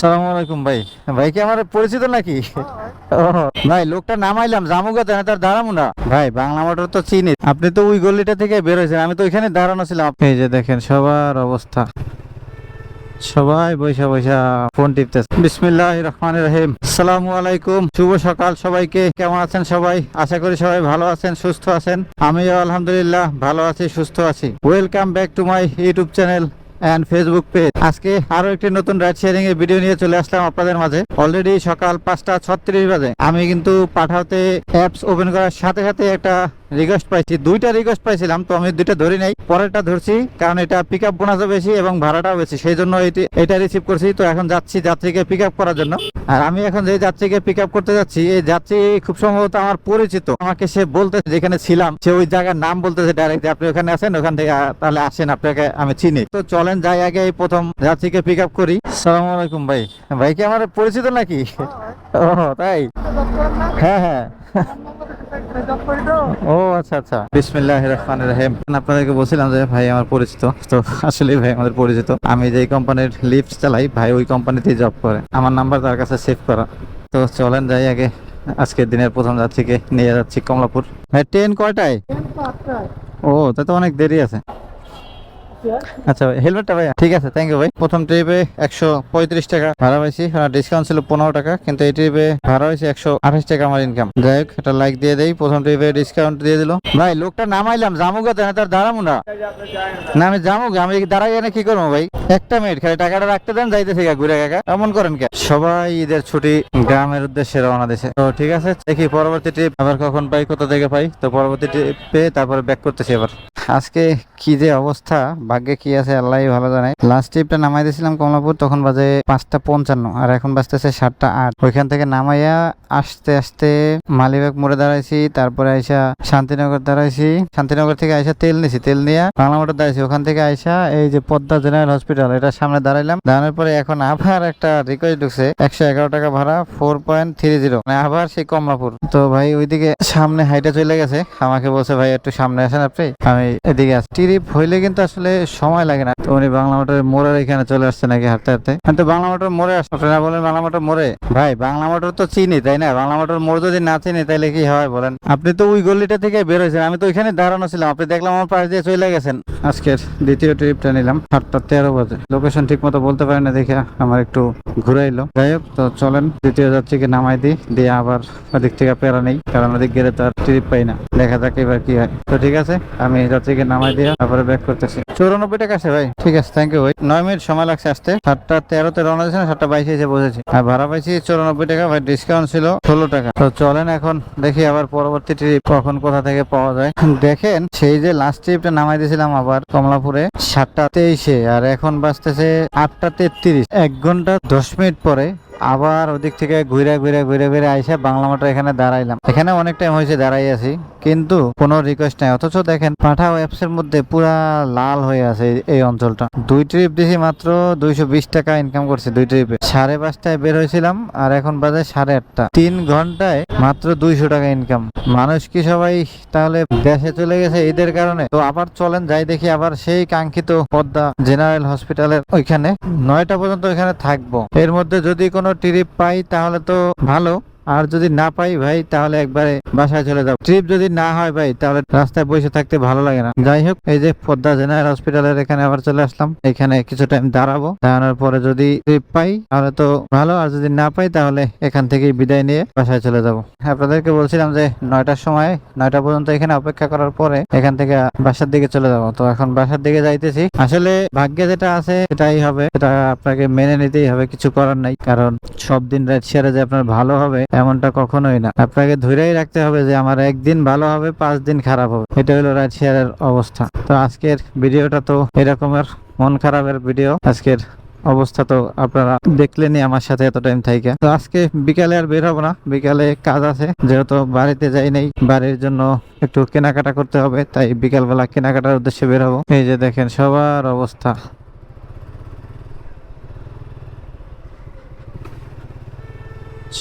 সালাম আলাইকুম ভাই। ভাই কি আমার পরিচিত নাকি? ভাই, লোকটা নামাইলাম, জামুগা তো তার দাঁড়াবো না। ভাই, বাংলা মোটর তো চিনি। আপনি তো ওই গলিটা থেকে বের হয়েছেন, আমি তো ওইখানে দাঁড়ানো ছিলাম। এই যে দেখেন, সবার অবস্থা। সবাই বৈশা বৈশা ফোন টিপতেছে। বিসমিল্লাহ রহমান রহিম। সালামু আলাইকুম, শুভ সকাল সবাইকে। কেমন আছেন সবাই? আশা করি সবাই ভালো আছেন, সুস্থ আছেন। আমিও আলহামদুলিল্লাহ ভালো আছি, সুস্থ আছি। Welcome back to my YouTube channel and Facebook page আজকে আরও একটি নতুন রাইড শেয়ারিং এর ভিডিও নিয়ে চলে আসলাম আপনাদের মাঝে। অলরেডি সকাল পাঁচটা ছত্রিশ বাজে। আমি কিন্তু পাঠাতে অ্যাপস ওপেন করার সাথে সাথে একটা রিকোয়েস্ট পাইছি দুইটা রিকোয়েস্ট পাইছিলাম তো আমি দুইটা ধরি নাই। পরেরটা ধরছি কারণ এটা পিক আপ বোনাসও বেশি এবং ভাড়াটাও বেশি সেই জন্য এটি এটা রিসিভ করছি। তো এখন যাচ্ছি যাত্রীকে পিক আপ করার জন্য। আর আমি এখন যে যাত্রীকে পিক আপ করতে যাচ্ছি এই যাত্রী খুব সম্ভবত আমার পরিচিত। আমাকে সে বলতে যেখানে ছিলাম সে ওই জায়গার নাম বলতেছে ডাইরেক্ট আপনি ওখানে আছেন ওখান থেকে তাহলে আসেন আপনাকে আমি চিনি। তো চলেন যাই আগে এই প্রথম যাত্রীকে পিক আপ করি। সালাম আলাইকুম ভাই। ভাই কি আমার পরিচিত নাকি? ও তাই? হ্যাঁ হ্যাঁ। ও আচ্ছা আচ্ছা। বিসমিল্লাহ রহমান রহিম। আপনাদেরকে বলছিলাম যে, ভাই, আমার পরিচিত। তো আসলে ভাই, আমাদের পরিচিত। আমি যেই কোম্পানির লিফট চালাই, ভাই, ওই কোম্পানিতেই জব করে। আমার নাম্বার তার কাছে সেভ করা। তো, চলেন যাই আগে। আজকের দিনের প্রথম যাত্রীকে নিয়ে যাচ্ছি কমলাপুর। ভাই, ট্রেন কয়টায়? ও তা তো অনেক দেরি আছে। আচ্ছা হেলমেটটা ভাই, ঠিক আছে থ্যাংক ইউ ভাই। প্রথম ট্রিপে একশো পঁয়ত্রিশ টাকা ভাড়া পাইছি ডিসকাউন্ট ছিল পনেরো টাকা, কিন্তু এই ট্রিপে ভাড়া হয়েছে একশো আঠাশ টাকা আমার ইনকাম যাই হোক, একটা লাইক দিয়ে প্রথম ট্রিপে ডিসকাউন্ট দিয়ে দিল। ভাই, লোকটা নামাইলাম জামুগা তো তার দাঁড়াবো না। না, আমি আমি দাঁড়াই এনে কি করব ভাই? একটা মিনিট খালি টাকাটা রাখতে দেন, যাইতেছে ঘুরে কাকা এমন করেন কে? সবাই ঈদের ছুটি গ্রামের উদ্দেশ্যে রওনা দিছে। তো ঠিক আছে, দেখি পরবর্তী ট্রিপ আবার কখন পাই, কোথা থেকে পাই? তো পরবর্তী ট্রিপে তারপরে ব্যাক করতেছি এবার আজকে কি যে অবস্থা, ভাগ্যে কি আছে আল্লাহ ভালো জানে। লাস্ট ট্রিপটা নামাই দিয়েছিলাম কমলাপুর, তখন বাজে পাঁচটা পঞ্চান্ন, আর এখন বাজতেছে সাতটা আট। ওইখান থেকে নামাইয়া আসতে আসতে মালিবাগ মোড়ে দাঁড়াইছি, তারপরে আইসা শান্তিনগর দাঁড়াইছি। শান্তিনগর থেকে আইসা তেল নিছি, তেল নিয়ে বাংলা মোটর দাঁড়াইছি। ওখান থেকে আইসা এই যে পদ্মা জেনারেল হসপিটাল এটা সামনে দাঁড়াইলাম। দাঁড়ানোর পরে এখন আবার একটা রিকোয়েস্ট ঢুকছে, একশো এগারো টাকা ভাড়া ফোর পয়েন্ট থ্রি জিরো আবার সেই কমলাপুর। তো ভাই ওইদিকে সামনে হাইটা চলে গেছে। আমাকে বলছে, ভাই, একটু সামনে আসেন আপনি? আমি এদিকে হইলে কিন্তু আসলে সময় লাগে না। তো উনি বাংলা মোড়ের এখানে চলে আসছে নাকি হাঁটতে হাঁটতে? আমি তো বাংলা মোড়ে আসছে। আপনারা বলেন বাংলা মোড়ে? ভাই, বাংলা তো চিনি, তাই না? বাংলা মোড় যদি না চিনি কি হয় বলেন? আপনি তো ওই গলিটা থেকে বের হয়েছেন। আমি তো ওইখানে দাঁড়ানো ছিলাম। আপনি দেখলাম আমার পাশ দিয়ে চলে গেছেন। আজকের দ্বিতীয় ট্রিপটা নিলাম। সাতটা তেরো বাজে। লোকেশন ঠিক মতো বলতে পারি না দেখে আমার একটু ঘুরাইলো যাই হোক, তো চলেন। দ্বিতীয় যাত্রীকে নামাই দিই। দিয়ে আবার ওদিক থেকে পেরা নেই। কারণ ওদিক গেলে তো আর ট্রিপ পাই না। দেখা যাক এবার কি হয়। তো ঠিক আছে, আমি যাত্রীকে নামাই দিয়ে তারপরে ব্যাক করতেছি। চৌরানব্বই টাকা আছে ভাই। ঠিক আছে থ্যাংক ইউ ভাই। নয় মিনিট সময় লাগছে আসতে। সাতটা তেরোতে রওনা দিয়েছে সাতটা বাইশে এসে বসেছি। আর ভাড়া পাইছি চৌরানব্বই টাকা, ভাই ডিসকাউন্ট ছিল ষোলো টাকা। তো চলেন এখন, দেখি আবার পরবর্তী ট্রিপ কখন কোথা থেকে পাওয়া যায়। দেখেন, সেই যে লাস্ট ট্রিপটা নামাই দিয়েছিলাম আবার কমলাপুরে, সাতটা তেইশে। আর এখন বাজতেছে আটটা তেত্রিশ। এক ঘণ্টা দশ মিনিট পরে আবার ওদিক থেকে ঘুরে ঘুরে ঘুরে ঘুরে আইসা বাংলা মোটর এখানে দাঁড়াইলাম। এখানে অনেক টাইম হয়েছে, দাঁড়াই আছি। কিন্তু কোনো রিকোয়েস্ট নাই। অথচ দেখেন পাঠাও অ্যাপস এর মধ্যে পুরা লাল হয়ে আছে এই- অঞ্চলটা। দুই ট্রিপ দিছি মাত্র দুইশো বিশ টাকা ইনকাম করছি দুই ট্রিপে সাড়ে পাঁচটায় বের হয়েছিলাম আর এখন বাজে সাড়ে আটটা। তিন ঘন্টায় মাত্র দুইশো টাকা ইনকাম মানুষ কি সবাই তাহলে দেশে চলে গেছে ঈদের কারণে? তো আবার চলেন, যাই দেখি আবার সেই কাঙ্ক্ষিত পদ্মা জেনারেল হসপিটালের ওইখানে। নয়টা পর্যন্ত ওইখানে থাকব। এর মধ্যে যদি কোনো ট্রিপ পাই তাহলে তো ভালো। আর যদি না পাই ভাই, তাহলে একবারে বাসায় চলে যাব। ট্রিপ যদি না হয় ভাই, তাহলে রাস্তায় বসে থাকতে ভালো লাগে না। যাই হোক, এই যে পদ্মা জেনারেল হসপিটালের এখানে আবার চলে আসলাম। এখানে কিছু টাইম দাঁড়াবো। দাঁড়ানোর পরে যদি ট্রিপ পাই, তাহলে তো ভালো। আর যদি না পাই, তাহলে এখান থেকেই বিদায় নিয়ে বাসায় চলে যাব। আপনাদেরকে বলছিলাম যে নয়টার সময়, নয়টা পর্যন্ত এখানে অপেক্ষা করার পরে এখান থেকে বাসার দিকে চলে যাব। তো এখন বাসার দিকে যাইতেছি। আসলে ভাগ্যে যেটা আছে, সেটাই হবে। সেটা আপনাকে মেনে নিতেই হবে। কিছু করার নাই। কারণ সব দিন রাত শেয়ারে যে আপনার ভালো হবে এমনটা কখনোই না। আপনাকে ধরেই রাখতে হবে যে আমার একদিন ভালো হবে, পাঁচ দিন খারাপ হবে। এটা হলো রাইড শেয়ারের অবস্থা। তো আজকের ভিডিওটা তো এরকমের মন খারাপের ভিডিও। আজকের অবস্থা তো আপনারা দেখলেনই আমার সাথে এত টাইম থাইকা তো আজকে বিকালে আর বের হব না। বিকালে কাজ আছে, যেহেতু বাড়িতে যাই নাই, বাড়ির জন্য একটু কেনাকাটা করতে হবে, তাই বিকালবেলা কেনাকাটার উদ্দেশ্যে বের হব। এই যে দেখেন সবার অবস্থা।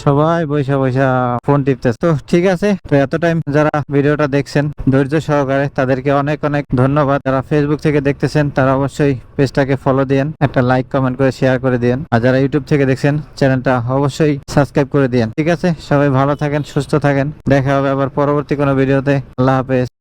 সবাই বৈশা বৈশা ফোন টিপতেছে। তো ঠিক আছে, তো এত টাইম যারা ভিডিওটা দেখছেন, ধৈর্য সহকারে তাদেরকে অনেক অনেক ধন্যবাদ। যারা ফেসবুক থেকে দেখতেছেন, তারা অবশ্যই পেজটাকে ফলো দিয়েন, একটা লাইক কমেন্ট করে শেয়ার করে দিয়েন। আর যারা ইউটিউব থেকে দেখছেন চ্যানেলটা অবশ্যই সাবস্ক্রাইব করে দিয়েন। ঠিক আছে, সবাই ভালো থাকেন, সুস্থ থাকেন। দেখা হবে আবার পরবর্তী কোনো ভিডিওতে। আল্লাহ হাফেজ।